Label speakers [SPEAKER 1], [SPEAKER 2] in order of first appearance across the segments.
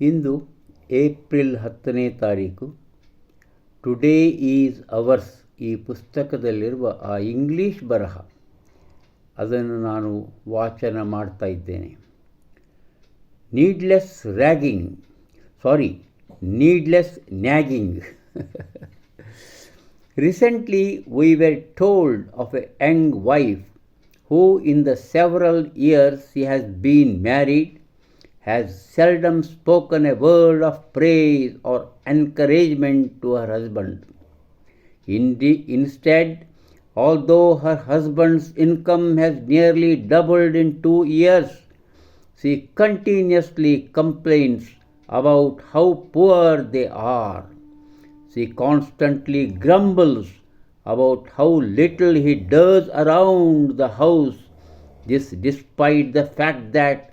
[SPEAKER 1] ಇಂದು April ಹತ್ತನೇ ತಾರೀಕು. Today is ours ಈ ಪುಸ್ತಕದಲ್ಲಿರುವ ಆ ಇಂಗ್ಲೀಷ್ ಬರಹ. ಅದನ್ನು ನಾನು ವಾಚನ ಮಾಡ್ತಾ ಇದ್ದೇನೆ. Needless ragging sorry needless nagging recently we were told of a young wife who in the several years he has been married has seldom spoken a word of praise or encouragement to her husband. Instead, although her husband's income has nearly doubled in two years, she continuously complains about how poor they are. She constantly grumbles about how little he does around the house, this despite the fact that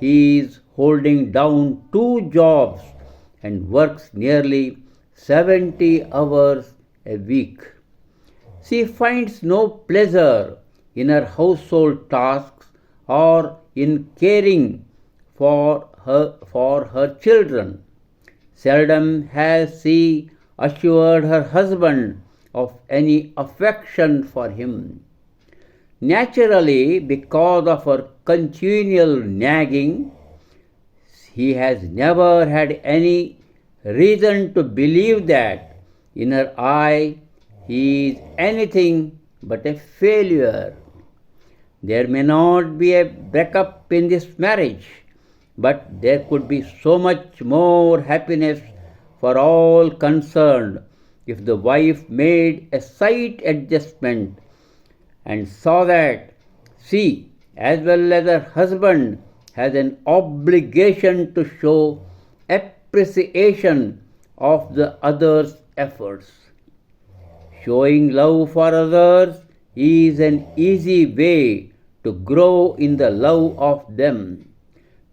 [SPEAKER 1] he is holding down two jobs and works nearly 70 hours a week. She finds no pleasure in her household tasks or in caring for her, for her children. Seldom has she assured her husband of any affection for him. Naturally, because of her continual nagging, he has never had any reason to believe that in her eye he is anything but a failure. There may not be a breakup in this marriage, but there could be so much more happiness for all concerned if the wife made a slight adjustment and saw that she, as well as her husband, has an obligation to show appreciation of the other's efforts. Showing love for others is an easy way to grow in the love of them.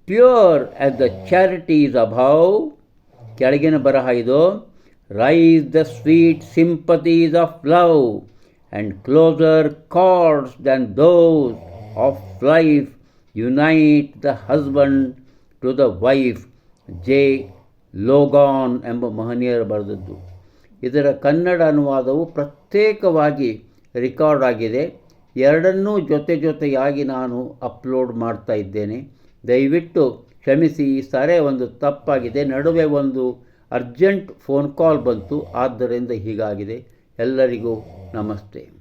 [SPEAKER 1] Pure as the charities above, ಕೆಳಗಿನ ಬರಹ ಇದು rise the sweet sympathies of love and closer cards Dhan those of life unite the husband to the wife J Logan ಎಂಬ ಮಹನೀಯರು ಬರೆದದ್ದು. ಇದರ ಕನ್ನಡ ಅನುವಾದವು ಪ್ರತ್ಯೇಕವಾಗಿ record ಆಗಿದೆ. ಎರಡನ್ನೂ ಜೊತೆ ಜೊತೆಯಾಗಿ ನಾನು ಅಪ್ಲೋಡ್ ಮಾಡ್ತಾ ಇದ್ದೇನೆ. ದಯವಿಟ್ಟು ಕ್ಷಮಿಸಿ, ಈ ಸಾರೆ ಒಂದು ತಪ್ಪಾಗಿದೆ. ನಡುವೆ ಒಂದು ಅರ್ಜೆಂಟ್ ಫೋನ್ ಕಾಲ್ ಬಂತು. ಆದ್ದರಿಂದ ಹೀಗಾಗಿದೆ. ಎಲ್ಲರಿಗೂ ನಮಸ್ತೆ.